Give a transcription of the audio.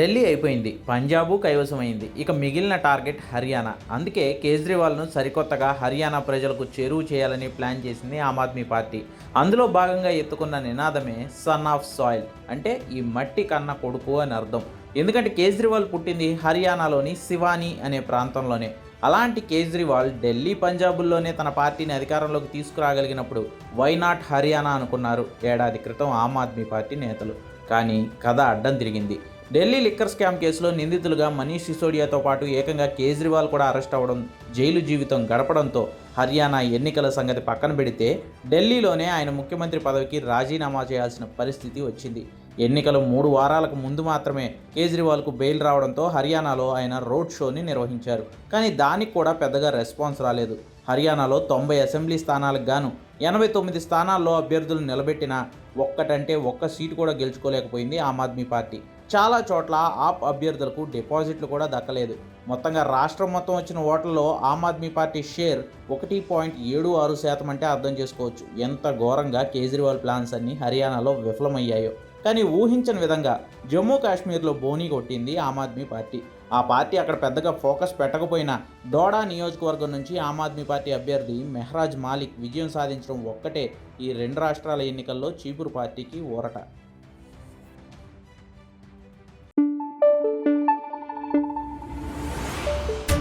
ఢిల్లీ అయిపోయింది. పంజాబు కైవసమైంది. ఇక మిగిలిన టార్గెట్ హర్యానా. అందుకే కేజ్రీవాల్ను సరికొత్తగా హర్యానా ప్రజలకు చేరువు చేయాలని ప్లాన్ చేసింది ఆమ్ ఆద్మీ పార్టీ. అందులో భాగంగా ఎత్తుకున్న నినాదమే సన్ ఆఫ్ సాయిల్. అంటే ఈ మట్టి కన్న కొడుకు అని అర్థం. ఎందుకంటే కేజ్రీవాల్ పుట్టింది హర్యానాలోని శివానీ అనే ప్రాంతంలోనే. అలాంటి కేజ్రీవాల్ ఢిల్లీ పంజాబుల్లోనే తన పార్టీని అధికారంలోకి తీసుకురాగలిగినప్పుడు వైనాట్ హర్యానా అనుకున్నారు. ఏడాది క్రితం ఆమ్ ఆద్మీ పార్టీ నేతలు. కానీ కథ అడ్డం తిరిగింది. ఢిల్లీ లిక్కర్ స్కామ్ కేసులో నిందితులుగా మనీష్ సిసోడియాతో పాటు ఏకంగా కేజ్రీవాల్ కూడా అరెస్ట్ అవ్వడం జైలు జీవితం గడపడంతో హర్యానా ఎన్నికల సంగతి పక్కన పెడితే ఢిల్లీలోనే ఆయన ముఖ్యమంత్రి పదవికి రాజీనామా చేయాల్సిన పరిస్థితి వచ్చింది. ఎన్నికలు మూడు వారాలకు ముందు మాత్రమే కేజ్రీవాల్కు బెయిల్ రావడంతో హర్యానాలో ఆయన రోడ్ షోని నిర్వహించారు. కానీ దానికి కూడా పెద్దగా రెస్పాన్స్ రాలేదు. హర్యానాలో తొంభై అసెంబ్లీ స్థానాలకు గాను ఎనభై తొమ్మిది స్థానాల్లో అభ్యర్థులు నిలబెట్టిన ఒక్కటంటే ఒక్క సీటు కూడా గెలుచుకోలేకపోయింది ఆమ్ ఆద్మీ పార్టీ. చాలా చోట్ల ఆప్ అభ్యర్థులకు డిపాజిట్లు కూడా దక్కలేదు. మొత్తంగా రాష్ట్రం మొత్తం వచ్చిన ఓట్లలో ఆమ్ ఆద్మీ పార్టీ షేర్ ఒకటి పాయింట్ ఏడు ఆరు శాతం అంటే అర్థం చేసుకోవచ్చు. ఎంత ఘోరంగా కేజ్రీవాల్ ప్లాన్స్ అన్ని హర్యానాలో విఫలమయ్యాయో. కానీ ఊహించని విధంగా జమ్మూ కాశ్మీర్లో బోనీ కొట్టింది ఆమ్ ఆద్మీ పార్టీ. ఆ పార్టీ అక్కడ పెద్దగా ఫోకస్ పెట్టకపోయినా డోడా నియోజకవర్గం నుంచి ఆమ్ ఆద్మీ పార్టీ అభ్యర్థి మెహ్రాజ్ మాలిక్ విజయం సాధించడం ఒక్కటే ఈ రెండు రాష్ట్రాల ఎన్నికల్లో చీపురు పార్టీకి ఊరట.